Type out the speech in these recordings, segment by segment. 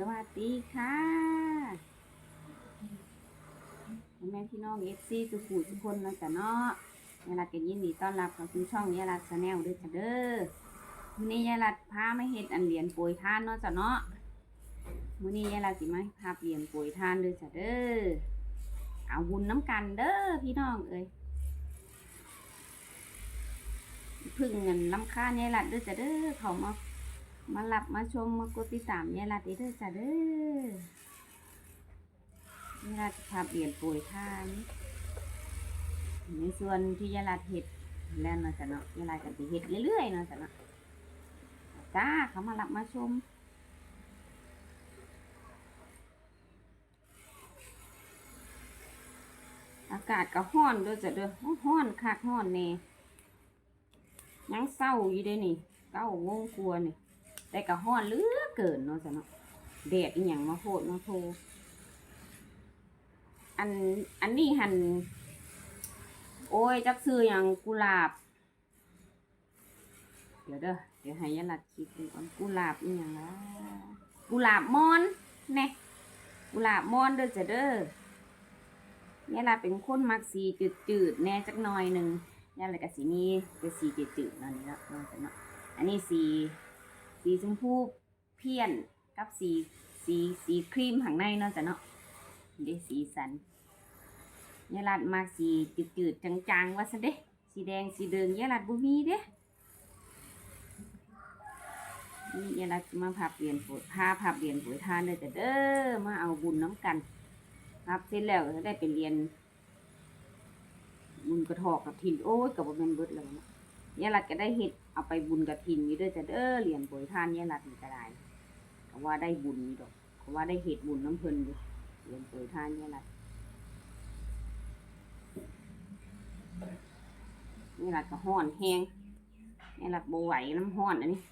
สวัสดีค่ะแม่พี่น้องเอฟซีสุขุทุกคนนะจ้ะเนาะยายรัดกันยินดีต้อนรับเข้าสู่ช่องยายรัดชาแนลด้วยจ้ะเด้อมื้อนี้ยายรัดพาไม่เฮ็ดอันเหรียญโปรยทานเนาะจ้ะเนาะมื้อนี้ยายรัดสิมาพาเหรียญโปรยทานด้วยจ้ะเด้อเอาบุญน้ำกันเด้อพี่น้องเอ้ยพึ่งเงินลำค่าญยายรัดด้อจ้ะเด้อเขามา มาหลับมาชมมากดติดตามยายรัดเด้อจ้ะเด้อยายรัดจะพาเปลี่ยนป่วยทานในส่วนที่ยายรัดเห็ดแล้วเนาะจ้ะเนาะยายรัดก็สิเห็ดเรื่อยๆเนาะจ้ะเนาะจ้าเขามาหลับมาชมอากาศก็ห้อนด้วยจ้ะเด้อห้อนคักห้อนแน่ยังเศร้าอยู่เด้นี่เก้าโมงกลัวนี่ แต่ก็ห้อนเหลือเกินเนาะจ้ะเนาะแดดอีหยังมาโพดมาโทอันอันนี้หันโอ้ยจักซื้ออย่างกุหลาบ เดี๋ยวเด้อเดี๋ยวให้ยาลัดคิดดูก่อนกุหลาบอีหยังละกุหลาบมอนแน่กุหลาบมอนเด้อจ้ะเด้อยายลัดเป็นคนมักสีจืดๆแน่จักหน่อยหนึ่งยายลัดก็สีนี้เป็นสีจืดๆเนั่นนี่ละเนาะจ้ะเนาะอันนี้สี สีชมพูเพี้ยนกับสีสีสีครีมข้างในเนาะจ้ะเนาะเด้สีสันยายรัดมาสีจืดๆจางๆว่าซะเด้สีแดงสีเดิงยายรัดบ่มีเด้นี่ยายรัดมาพับเปลี่ยนปุ๋ยผ้าพับเปลี่ยนปุ๋ยทานเลยจ้ะเด้อมาเอาบุญน้ำกันพับเสร็จแล้วก็ได้ไปเรียนบุญกระถอกกับทินโอ้ยกับบ่แม่นเบิดแล้วเนาะ ยายรัดก็ได้เห็ดเอาไปบุญกระถินอยู่ด้วยจ้ะเด้อเหรียญโปรยทานยายรัดนี่ก็ได้ก็ว่าได้บุญนี่ดอกก็ว่าได้เห็ดบุญน้ำเพลินอยู่เหรียญโปรยทานยายรัดยายรัดก็ห้อนแห้งยายรัดโบไหวน้ำห้อนอันนี้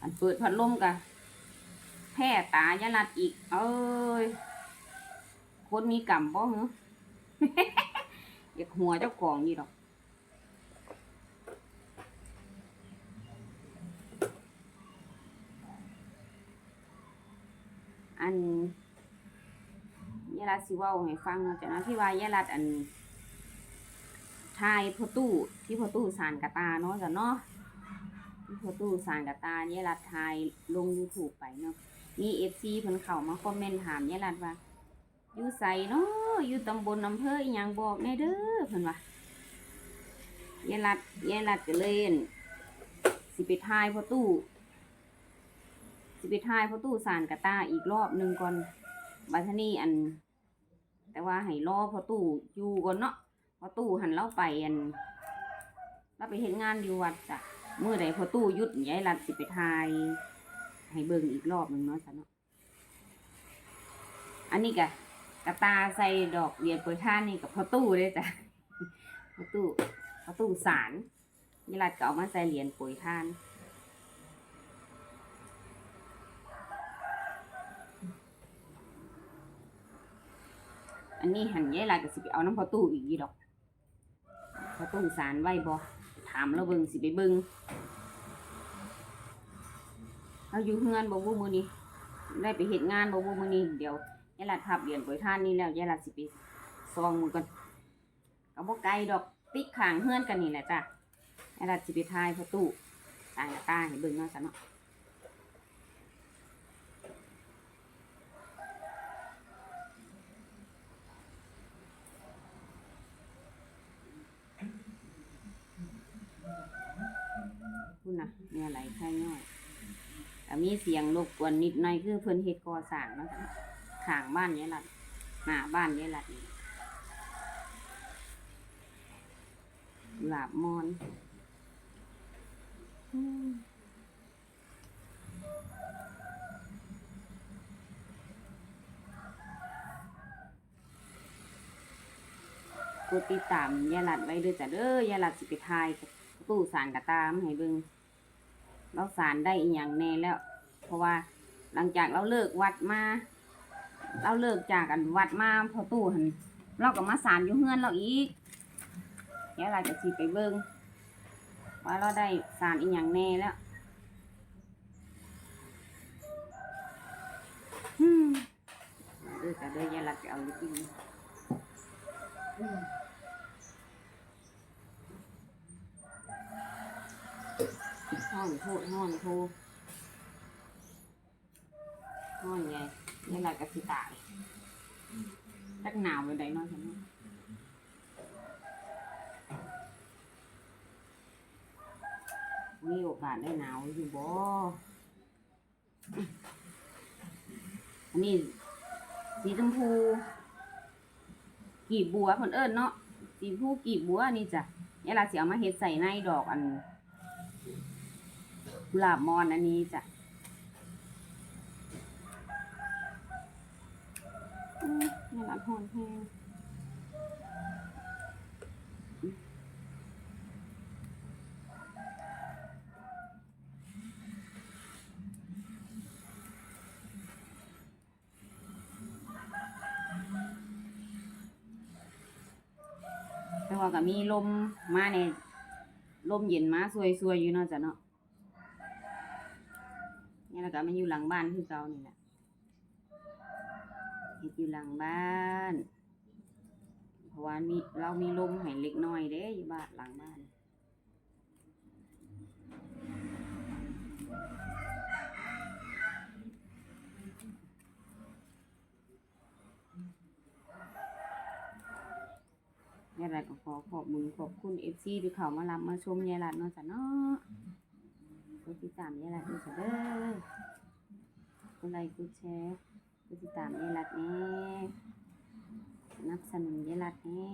อันเปิดพัดลมกะแพ้ตายายรัดอีก เอ้ยคนมีกรรมบ่เหรออยากหัวเจ้าของนี่ดอก อันยายรัดสิว่าให้ฟังเนาะจากนั้นที่ว่ายายรัดอันทายพอตู้ที่พอตู้สารกระตาเนาะจ้ะเนาะที่พอตู้สารกระตายายรัดทายลง YouTube ไปเนาะนี่เอฟซีเพิ่นเข้ามาคอมเมนต์ถามยายรัดว่าอยู่ใส่เนาะอยู่ตำบลอำเภออีหยังบอกแน่เด้อเพิ่นว่ายายรัดยายรัดก็เล่นสิไปทายพอตู้ สิไปทายพราะตู้สารกระตาอีกรอบหนึ่งก่อนบัทนี่อัน แต่ว่าให้รอพอตู้อยู่ก่อนเนาะพอตู้หันเล่าไปอันเราไปเห็นงานอยู่วัดจ้ะเมื่อใดพอตู้ยุดยายรัดสิไปทาย ให้เบิ่งอีกรอบหนึ่งเนาะจ้ะเนาะอันนี้กะกระตาใส่ดอกเหรียญโปรยท่านนี่กับพอตู้เลยจ้ะพอตู้พอตู้สารยายรัดก็เอามาใส่เหรียญโปรยท่าน อันนี้หันยายลายก็สิไปเอาน้ำพอตู้อีกยีดอกพอตู้สารไว้บ่ถามแล้วเบิ่งสิไปเบิ่งเอาอยู่เฮือนบ่วู้มื้อนี้ได้ไปเฮ็ดงานบ่วู้มื้อนี้เดี๋ยวยายลัดทับเหรียญโปรยทานนี่แล้วยายลัดสิไปซองมือกันก็บ่ไกลดอกติ๊กข้างเฮือนกันนี่แหละจ้ะยายลัดสิไปทายพอตู้ตางกระตาให้เบิ่งเนาะจ้ะเนาะ คุณนะมีอะไรแค่ย่อยแต่มีเสียงรบกวนนิดหน่อยคือเพิ่นเฮ็ดก่อสร้างนาะจ้ะข้างบ้านยายหลัดหน้าบ้านยายหลัดนี่หลาบมอนกดติดตามยายหลัดไว้เด้อจ้ะเด้อยายหลัดสิไปทาย ตู้สารกระตามให้เบิงเราสารได้อีกอย่างแน่แล้ว เพราะว่าหลังจากเราเลิกวัดมา เราเลิกจากกันวัดมาพอตู้หันเราก็มาสารอยู่เฮือนเราอีกเดี๋ยวเราจะสีไปเบิงว่าเราได้สารอีกอย่างแน่แล้วเออแต่เด้อยายรัดไปเอาลิปปิ้ง ห้อนโทษห้อนโทษห้อนไงยายรัดกับสิตายตักหนาวเลยได้เนอนฉันมีโอกาสได้หนาวอยู่บ่อันนี้สีชมพู กีบบัวคนเอิญเนาะสีชมพูกีบบัวนี่จ้ะเนี่ยเราสิเอามาเฮ็ดใส่ในดอกอัน กุหลาบมอนอันนี้จ้ะอืมเนี่ยละหอนแห้งแต่ว่าก็มีลมมาในลมเย็นมาซวยๆอยู่เนาะจ้ะเนาะเนี่แล้วก็มันอยู่หลังบ้านคือเก่านี่แหละเฮ็ดอยู่หลังบ้านเพราะว่ามีเรามีลมให้เล็กน้อยเด้อยู่บ้านหลังบ้านยายรัดก็ขอขอบมือขอบคุณเอฟซีที่เขามารับมาชมยายรัดเนาะจ้ะเนาะ กดติดตามยายรัดด้วยจ้ะเด้อกดไลค์กดแชร์กดติดตามยายรัดแน่นับสนุนยายรัดแน่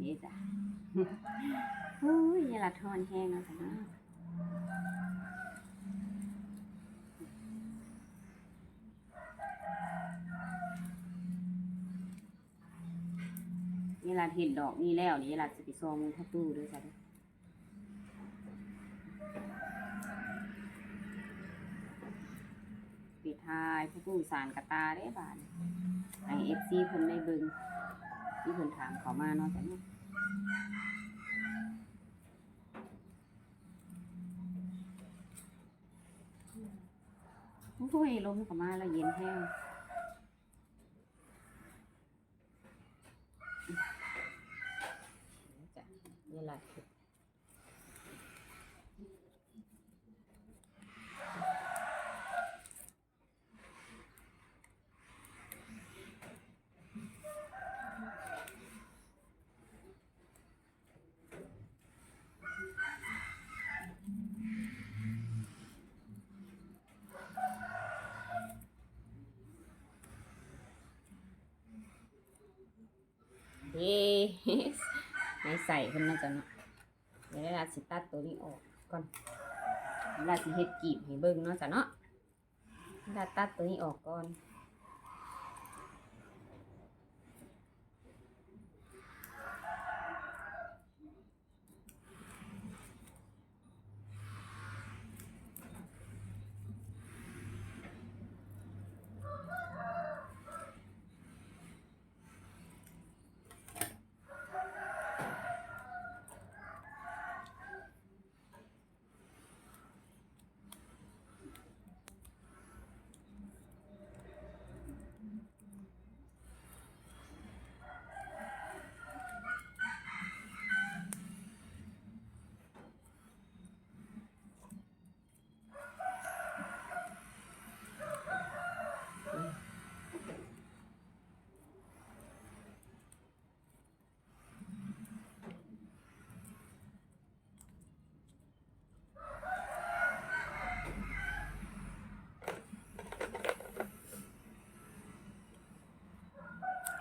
นี่จ้ะ โอ้ยยายรัดทอนแห้งเนาะจ้ะเนาะ นี่ลาเห็นดอกนี่แล้วนี่ลาจะไปซองมือเข้าตู้ด้วยจ้ะปิดท้ายผู้ผู้สารกระตาได้บานไอเอฟซีเพิ่นได้บิ่งที่เพิ่นถามเขามาเนาะจ้ะเนาะผู้ผู้ให้ลมเข้ามาแล้วเย็นแห้งจ้ะนี่แหละคือเฮ้ ให้ใส่เพิ่นเนาะจะเนาะเดี๋ยวเวลาสิตัดตัวนี้ออกก่อนเวลาสิเฮ็ดกีบให้เบิ่งเนาะจ้ะเนาะเราตัดตัวนี้ออกก่อน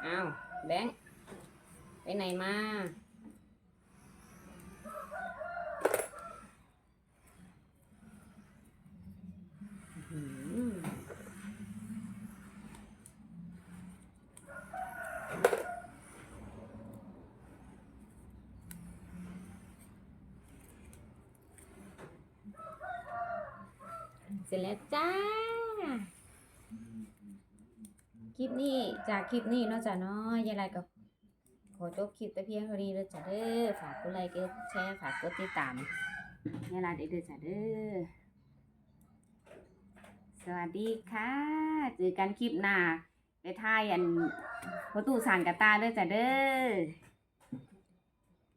อ้าว แบงค์ไปไหนมา เสร็จแล้วจ้า คลิปนี้จากคลิปนี้นอกจากน้อยายไรก็ขอจบคลิปแต่เพียงเท่านี้เล้วจ้ะเด้อฝากกดไลค์กดแชร์ฝากกดติดตามยายไรเด้อจ้ะเด้อสวัสดีค่ะเจอกันคลิปหน้าไปท่ายอันประตูสานกระตาเด้อจ้ะเด้อ